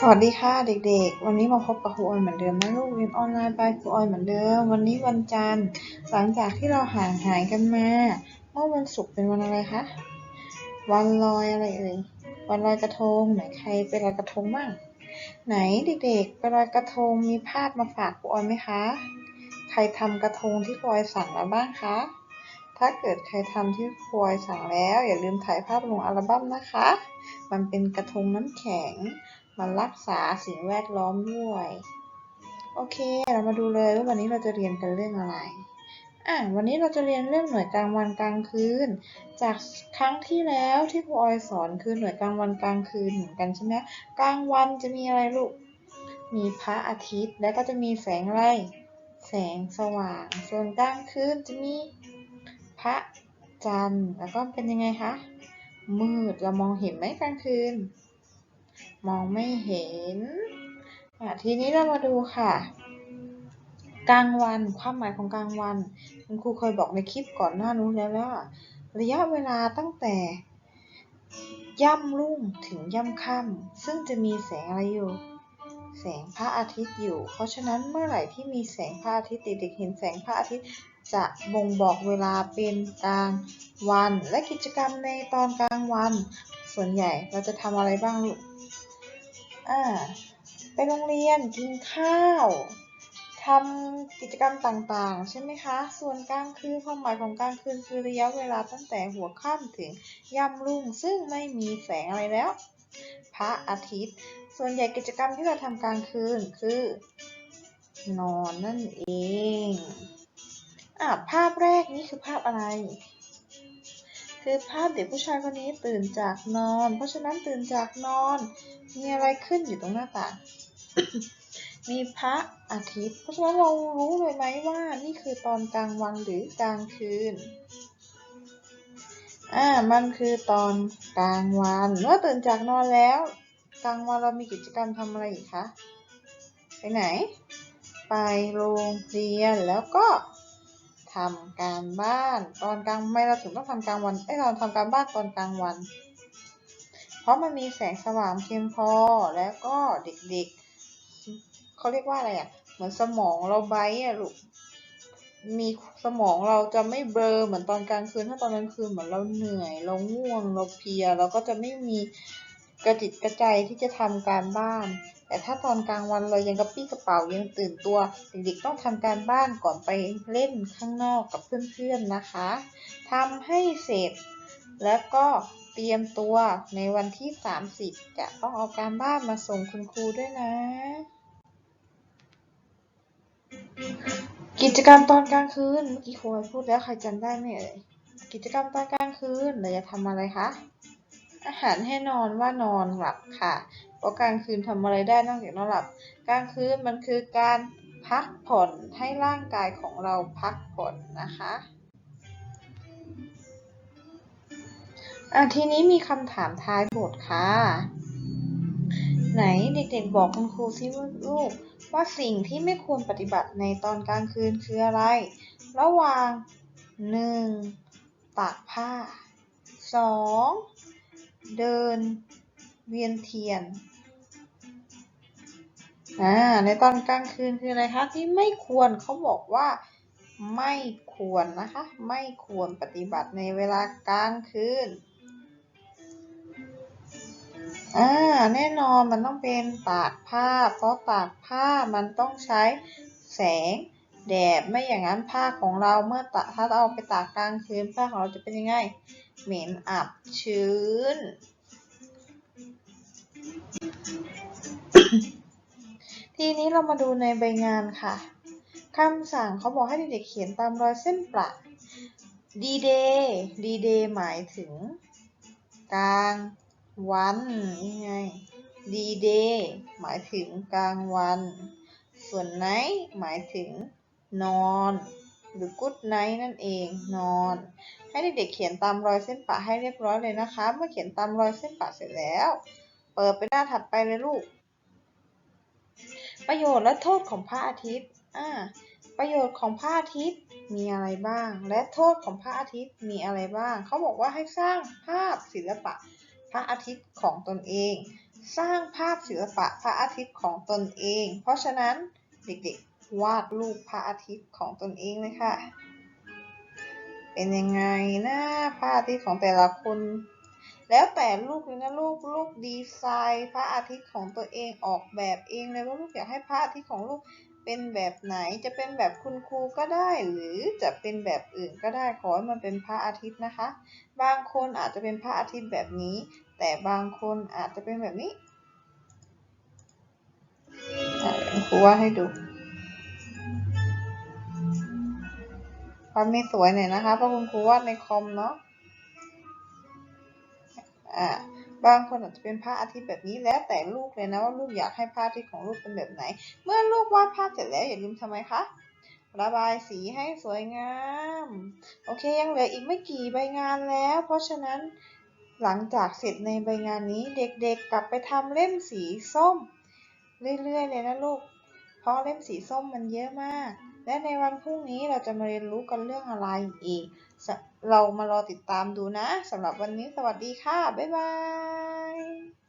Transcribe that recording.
สวัสดีค่ะเด็กๆ วันนี้มาพบกับครูออยเหมือนเดิมนะลูกเรียนออนไลน์ไปครูออยเหมือนเดิม วันนี้วันจันทร์หลังจากที่เราห่างหายกันมาเมื่อวันศุกร์เป็นวันอะไรคะวันลอยอะไรเอ่ยวันลอยกระทงไหนใครไปลอยกระทงบ้างไหนเด็กๆ ไปลอยกระทงมีภาพมาฝากครูออยไหมคะใครทำกระทงที่ครูออยสั่งแล้วบ้างคะถ้าเกิดใครทำที่ครูออยสั่งแล้ว อย่าลืมถ่ายภาพลงอัลบั้มนะคะ มันเป็นกระทงน้ำแข็ง มันรักษาสิ่งแวดล้อมด้วย โอเค เรามาดูเลยว่าวันนี้เราจะเรียนกันเรื่องอะไรอะวันนี้เราจะเรียนเรื่องหน่วยกลางวันกลางคืน จากครั้งที่แล้วที่ครูออยสอนคือหน่วยกลางวันกลางคืนเหมือนกันใช่ไหมกลางวันจะมีอะไรลูก มีพระอาทิตย์ แล้วก็จะมีแสงอะไร แสงสว่าง ส่วนกลางคืนจะมีพระจันทร์ แล้วก็เป็นยังไงคะ มืด เรามองเห็นไหมกลางคืน มองไม่เห็นทีนี้เรามาดูค่ะ กลางวันความหมายของกลางวันคุณครูเคยบอกในคลิปก่อนหน้านู้นแล้วว่าระยะเวลาตั้งแต่ย่ำรุ่งถึงย่ำค่ำซึ่งจะมีแสงอะไรอยู่ แสงพระอาทิตย์อยู่ เพราะฉะนั้นเมื่อไหร่ที่มีแสงพระอาทิตย์เด็กๆเห็นแสงพระอาทิตย์จะบ่งบอกเวลาเป็นกลางวัน และกิจกรรมในตอนกลางวัน ส่วนใหญ่เราจะทำอะไรบ้างลูก อ่าไปโรงเรียนกินข้าวทำกิจกรรมต่างๆ ใช่ไหมคะ ส่วนกลางคืนความหมายของกลางคืนคือระยะเวลาตั้งแต่หัวค่ำถึงย่ำรุ่ง ซึ่งไม่มีแสงอะไรแล้ว พระอาทิตย์ ส่วนใหญ่กิจกรรมที่เราทำกลางคืนคือ นอนนั่นเองอะภาพแรกนี่คือภาพอะไร คือภาพเด็กผู้ชายคนนี้ตื่นจากนอน เพราะฉะนั้นตื่นจากนอน มีอะไรขึ้นอยู่ตรงหน้าต่าง มีพระอาทิตย์ เพราะฉะนั้นเรารู้เลยไหมว่านี่คือตอนกลางวันหรือกลางคืน อ่า มันคือตอนกลางวันเมื่อตื่นจากนอนแล้ว กลางวันเรามีกิจกรรมทำอะไรอีกคะ ไปไหน ไปโรงเรียนแล้วก็ ทำการบ้านตอนกลางไม่เราถึงต้องทำกลางวันเอ้เราทำการบ้านตอนกลางวัน เพราะมันมีแสงสว่างเพียงพอแล้วก็เด็กๆเขาเรียกว่าอะไรอะเหมือนสมองเราไบร์อะลูกมีสมองเราจะไม่เบลอเหมือนตอนกลางคืน ถ้าตอนกลางคืนเหมือนเราเหนื่อย เราง่วงเราเพลียเราก็จะไม่มี กระจิตกระใจที่จะทำการบ้าน แต่ถ้าตอนกลางวันเรายังกระปี้กระเป๋ายังตื่นตัวเด็กๆต้องทำการบ้านก่อนไปเล่นข้างนอกกับเพื่อนๆนะคะทำให้เสร็จ แล้วก็เตรียมตัวในวันที่ 30 จะต้องเอาการบ้านมาส่งคุณครูด้วยนะ กิจกรรมตอนกลางคืนเมื่อกี้ครูพูดแล้วใครจำได้ไหมเอ่ยกิจกรรมตอนกลางคืนเราจะทำอะไรคะ อาหารให้นอนว่านอนหลับค่ะ เพราะกลางคืนทำอะไรได้นอกจากนอนหลับ กลางคืนมันคือการพักผ่อนให้ร่างกายของเราพักผ่อนนะคะอะทีนี้มีคำถามท้ายบทค่ะ ไหนเด็กๆบอกคุณครูซิว่าลูกว่าสิ่งที่ไม่ควรปฏิบัติในตอนกลางคืนคืออะไร ระหว่าง 1. ตากผ้า 2. เดินเวียนเทียน อ่า ในตอนกลางคืนคืออะไรคะที่ไม่ควรเขาบอกว่าไม่ควรนะคะ ไม่ควรปฏิบัติในเวลากลางคืน อ่า แน่นอนมันต้องเป็นตากผ้า เพราะตากผ้ามันต้องใช้แสงแดด ไม่อย่างนั้นผ้าของเราเมื่อตากถ้าเอาไปตากกลางคืนผ้าของเราจะเป็นยังไง เหม็นอับชื้น ทีนี้เรามาดูในใบงานค่ะคำสั่งเขาบอกให้เด็กๆเขียนตามรอยเส้นประ D-Day D-Day หมายถึง กลางวันนี่ไง D-Day หมายถึงกลางวัน ส่วน Night หมายถึงนอน หรือ Good Night นั่นเองนอน ให้เด็กๆเขียนตามรอยเส้นปะให้เรียบร้อยเลยนะคะ เมื่อเขียนตามรอยเส้นปะเสร็จแล้ว เปิดไปหน้าถัดไปเลยลูก ประโยชน์และโทษของพระอาทิตย์อ่าประโยชน์ของพระอาทิตย์มีอะไรบ้าง และโทษของพระอาทิตย์มีอะไรบ้าง เขาบอกว่าให้สร้างภาพศิลปะพระอาทิตย์ของตนเอง สร้างภาพศิลปะพระอาทิตย์ของตนเอง เพราะฉะนั้นเด็กๆ วาดรูปพระอาทิตย์ของตนเองเลยค่ะ เป็นยังไงนะพระอาทิตย์ของแต่ละคน แล้วแต่ลูกเลยนะลูกลูกดีไซน์พระอาทิตย์ของตัวเองออกแบบเองเลยว่าลูกอยากให้พระอาทิตย์ของลูกเป็นแบบไหนจะเป็นแบบคุณครูก็ได้ หรือจะเป็นแบบอื่นก็ได้ขอให้มันเป็นพระอาทิตย์นะคะ บางคนอาจจะเป็นพระอาทิตย์แบบนี้ แต่บางคนอาจจะเป็นแบบนี้คุณครูวาให้ดู วาดไม่สวยหน่อยนะคะเพราะคุณครูวาดในคอมเนาะอ่าบางคนอาจจะเป็นพระอาทิตย์แบบนี้แล้วแต่ลูกเลยนะว่าลูกอยากให้พระอาทิตย์ของลูกเป็นแบบไหน เมื่อลูกวาดภาพเสร็จแล้วอย่าลืมทำไมคะระบายสีให้สวยงาม โอเคยังเหลืออีกไม่กี่ใบงานแล้ว เพราะฉะนั้นหลังจากเสร็จในใบงานนี้เด็กๆกลับไปทำเล่มสีส้ม เรื่อยๆเลยนะลูก เพราะเล่มสีส้มมันเยอะมาก และในวันพรุ่งนี้เราจะมาเรียนรู้กันเรื่องอะไรอีก เรามารอติดตามดูนะสำหรับวันนี้สวัสดีค่ะ บ๊ายบาย